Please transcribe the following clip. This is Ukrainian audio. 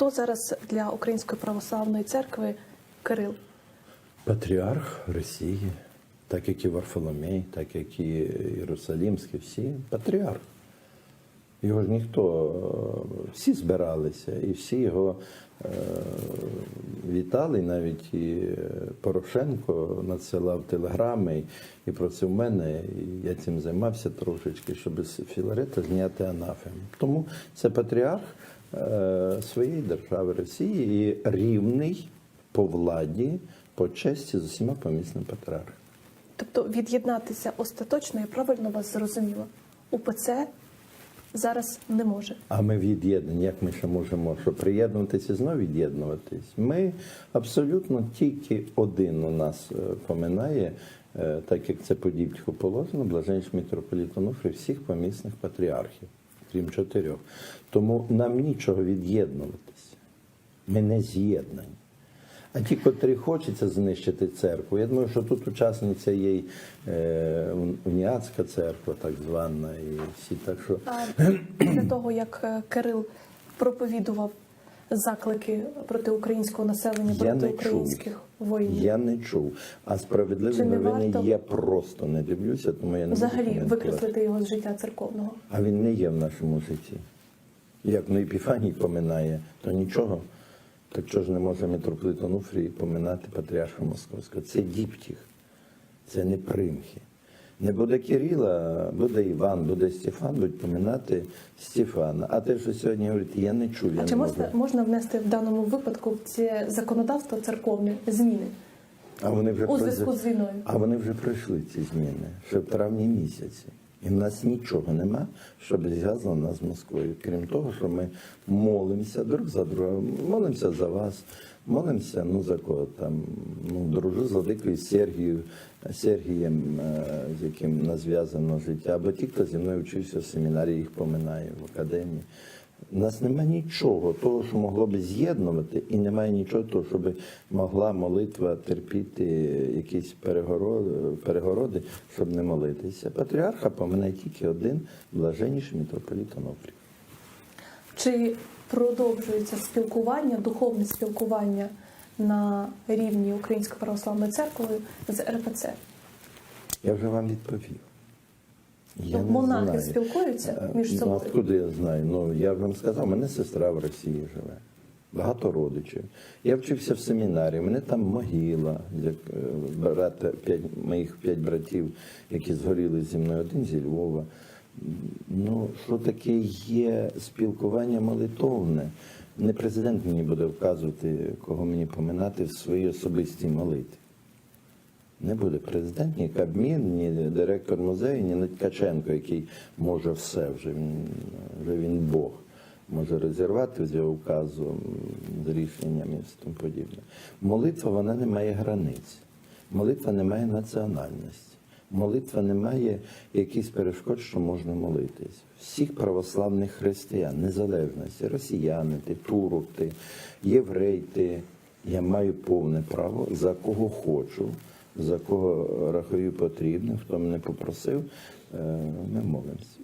Хто зараз для Української православної церкви Кирил? Патріарх Росії, так як і Варфоломей, так як і Єрусалімський, всі патріарх. Його ж ніхто, е, всі збиралися і всі його е, вітали. Навіть і Порошенко надсилав телеграми і просив мене, і я цим займався трошечки, щоб з Філарета зняти анафему. Тому це патріарх е, своєї держави Росії і рівний по владі, по честі з усіма помісними патріархами. Тобто від'єднатися остаточно, я правильно вас зрозуміла. УПЦ зараз не може. А ми від'єднані, як ми ще можемо що приєднуватися і знову від'єднуватись? Ми абсолютно тільки один у нас е, поминає, е, так як це по діптиху положено, блаженність митрополіт Онуфрій всіх помісних патріархів, крім чотирьох. Тому нам нічого від'єднуватися. Ми не з'єднані. А ті, котрі хочеться знищити церкву, я думаю, що тут учасниця є е, уніатська церква, так звана, і всі так що. А для того, як е, Кирил проповідував заклики проти українського населення, Я проти не українських чув. воїнів, Я не чув. А справедливі Чи не новини варто? я просто не дивлюся, тому я не буду взагалі коментувати. викреслити його з життя церковного. А він не є в нашому житті. Як на Епіфаній поминає, то нічого. Так чого ж не може митрополит Онуфрій поминати патріарха Московського? Це діптіх, це не примхи. Не буде Кирила, буде Іван, буде Стефан, будуть поминати Стефана. А те, що сьогодні говорить, я не чув, я А не чи можу. можна, можна внести в даному випадку в це законодавство церковне зміни А вони вже у зв'язку з війною? А вони вже пройшли ці зміни ще в травні місяці. І в нас нічого нема, щоб зв'язано нас з Москвою. Крім того, що ми молимося друг за друга, молимося за вас, молимося, ну за кого там, ну, дружу з владикою Сергією, Сергієм, е, з яким нас зв'язано життя, або ті, хто зі мною вчився в семінарі, їх поминає в академії. У нас немає нічого того, що могло би з'єднувати, і немає нічого того, щоб могла молитва терпіти якісь перегороди, перегороди, щоб не молитися. Патріарха поминає тільки один блаженніший митрополіт Онуфрій. Чи продовжується спілкування, духовне спілкування на рівні Української православної церкви з РПЦ? Я вже вам відповів. Я Ну, монахи знаю. спілкуються Е, між Ну, собою? откуда я знаю? Ну, я вам сказав, мене сестра в Росії живе. Багато родичів. Я вчився в семінарі, мене там могила, як е, брата, п'ять, моїх п'ять братів, які згоріли зі мною, один зі Львова. Ну, що таке є спілкування молитовне? Не президент мені буде вказувати, кого мені поминати в своїй особистій молитві. Не буде президент, ні Кабмін, ні директор музею, ні Ткаченко, який може все вже вже він Бог. Може розірвати з його указу з рішеннями і тому подібне. Молитва вона не має границь. Молитва не має національності. Молитва не має якихось перешкод, що можна молитись. Всіх православних християн, незалежності, росіяни, ти, турки, євреї, я маю повне право за кого хочу, за кого рахую потрібним, хто мене попросив, е, ми молимося.